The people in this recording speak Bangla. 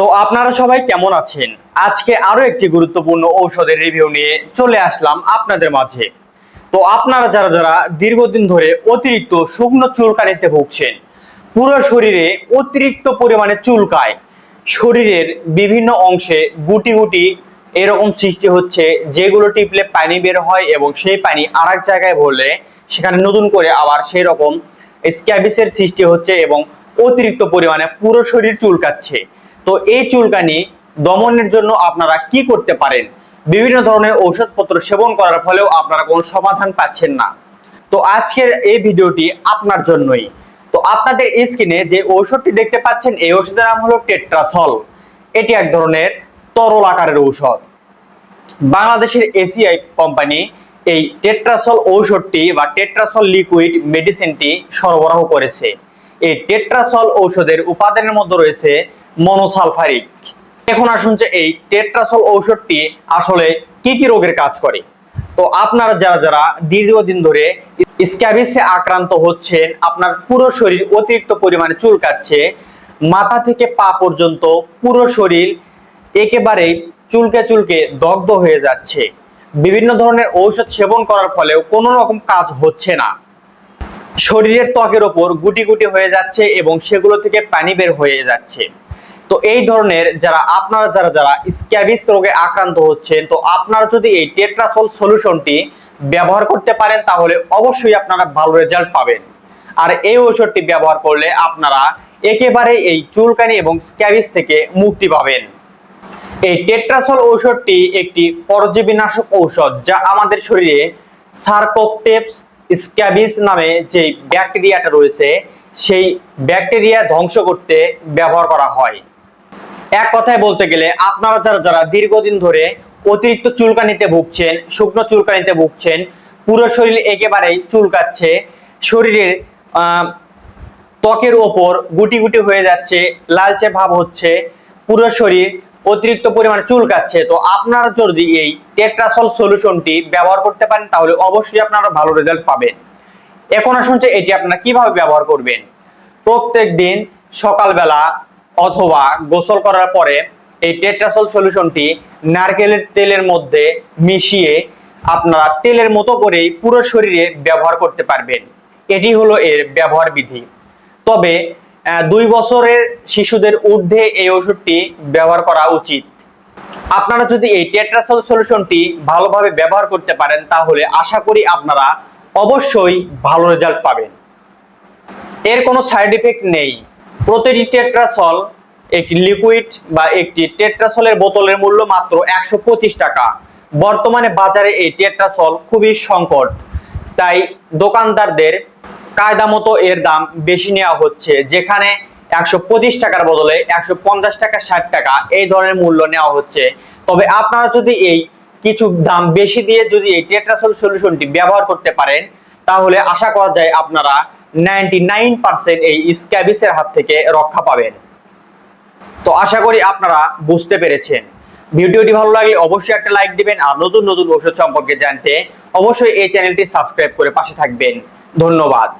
তো আপনারা সবাই কেমন আছেন? আজকে আরও একটি গুরুত্বপূর্ণ ঔষধের রিভিউ নিয়ে চলে আসলাম আপনাদের মাঝে। তো আপনারা যারা যারা দীর্ঘদিন ধরে অতিরিক্ত শুকনো চুলকানিতে ভুগছেন, পুরো শরীরে অতিরিক্ত পরিমাণে চুলকায় শরীরের বিভিন্ন অংশে গুটি গুটি এরকম সৃষ্টি হচ্ছে, যেগুলো টিপলে পানি বের হয় এবং সেই পানি আর জায়গায় ভরলে সেখানে নতুন করে আবার সেই রকম স্ক্যাবিসের সৃষ্টি হচ্ছে এবং অতিরিক্ত পরিমাণে পুরো শরীর চুলকাচ্ছে। তো এই চুলকানি দমনের জন্য আপনারা কি করতে পারেন? বিভিন্ন ধরনের ঔষধপত্র সেবন করার ফলেও আপনারা কোনো সমাধান পাচ্ছেন না। তো আজকের এই ভিডিওটি আপনার জন্যই। তো আপনাদের স্ক্রিনে যে ঔষধটি দেখতে পাচ্ছেন, এই ওষুধের নাম হলো টেট্রাসল। এটি এক ধরনের তরল আকারের ঔষধ। বাংলাদেশের এসিআই কোম্পানি এই টেট্রাসল ঔষধটি বা টেট্রাসল লিকুইড মেডিসিনটি সরবরাহ করেছে। এই টেট্রাসল ঔষধের উপাদানের মধ্যে রয়েছে মনোসালফারিক। এখন আসুন যে এই টেট্রাসল ঔষধটি আসলে কি কি রোগের কাজ করে। তো আপনারা যারা যারা দীর্ঘদিন ধরে স্ক্যাবিসে আক্রান্ত হচ্ছেন, আপনার পুরো শরীর অতিরিক্ত পরিমাণে চুলকাচ্ছে, মাথা থেকে পা পর্যন্ত পুরো শরীর একেবারে চুলকে চুলকে দগ্ধ হয়ে যাচ্ছে। বিভিন্ন ধরনের ঔষধ সেবন করার ফলেও কোনো রকম কাজ হচ্ছে না। শরীরের ত্বকের ওপর গুটি গুটি হয়ে যাচ্ছে এবং সেগুলো থেকে পানি বের হয়ে যাচ্ছে। তো এই ধরনের যারা আপনারা যারা যারা স্ক্যাবিস রোগে আক্রান্ত হচ্ছেন, তো আপনারা যদি এই টেট্রাসল সলিউশনটি ব্যবহার করতে পারেন, তাহলে অবশ্যই আপনারা ভালো রেজাল্ট পাবেন। আর এই ঔষধটি ব্যবহার করলে আপনারা একেবারে এই চুলকানি এবং স্ক্যাবিস থেকে মুক্তি পাবেন। এই টেট্রাসল ঔষধটি একটি পরজীবীনাশক ঔষধ, যা আমাদের শরীরে সার্কোপটেপস স্ক্যাবিস নামে যে ব্যাকটেরিয়াটা রয়েছে, সেই ব্যাকটেরিয়া ধ্বংস করতে ব্যবহার করা হয়। এক কথায় বলতে গেলে আপনারা যারা যারা দীর্ঘদিন ধরে অতিরিক্ত চুলকানিতে ভুগছেন, শুকনো চুলকানিতে ভুগছেন, পুরো শরীর একেবারেই চুলকাচ্ছে, শরীরের ত্বকের ওপর গুটি গুটি হয়ে যাচ্ছে, লালচে ভাব হচ্ছে, পুরো শরীর অতিরিক্ত পরিমাণে চুলকাচ্ছে, তো আপনারা যদি এই টেট্রাসল সলিউশনটি ব্যবহার করতে পারেন, তাহলে অবশ্যই আপনারা ভালো রেজাল্ট পাবেন। এখন আসুন এটি আপনারা কীভাবে ব্যবহার করবেন। প্রত্যেক দিন সকালবেলা অথবা গোসল করার পরে এই টেট্রাসল সলিউশনটি নারকেলের তেলের মধ্যে মিশিয়ে আপনারা তেলের মতো করেই পুরো শরীরে ব্যবহার করতে পারবেন। এটি হলো এর ব্যবহার বিধি। তবে দুই বছরের শিশুদের ঊর্ধ্বে এই ওষুধটি ব্যবহার করা উচিত। আপনারা যদি এই টেট্রাসল সলিউশনটি ভালোভাবে ব্যবহার করতে পারেন, তাহলে আশা করি আপনারা অবশ্যই ভালো রেজাল্ট পাবেন। এর কোনো সাইড ইফেক্ট নেই। প্রতিটি টেট্রাসল একটি লিকুইড বা একটি টেট্রাসলের বোতলের মূল্য মাত্র একশো পঁচিশ টাকা। বর্তমানে বাজারে এই টেট্রাসল খুবই সংকট। তাই দোকানদারদের কায়দা মতো এর দাম বেশি নেওয়া হচ্ছে, যেখানে একশো পঁচিশ টাকার বদলে একশো পঞ্চাশ টাকা, ষাট টাকা এই ধরনের মূল্য নেওয়া হচ্ছে। তবে আপনারা যদি এই কিছু দাম বেশি দিয়ে যদি এই টেট্রাসল সলিউশনটি ব্যবহার করতে পারেন, তাহলে আশা করা যায় আপনারা নাইনটি নাইন পার্সেন্ট এই স্ক্যাবিসের হাত থেকে রক্ষা পাবেন। তো আশা করি আপনারা বুঝতে পেরেছেন। ভিডিওটি ভালো লাগলে অবশ্যই একটা লাইক দিবেন আর নতুন নতুন ওষুধ সম্পর্কে জানতে অবশ্যই এই চ্যানেলটি সাবস্ক্রাইব করে পাশে থাকবেন। ধন্যবাদ।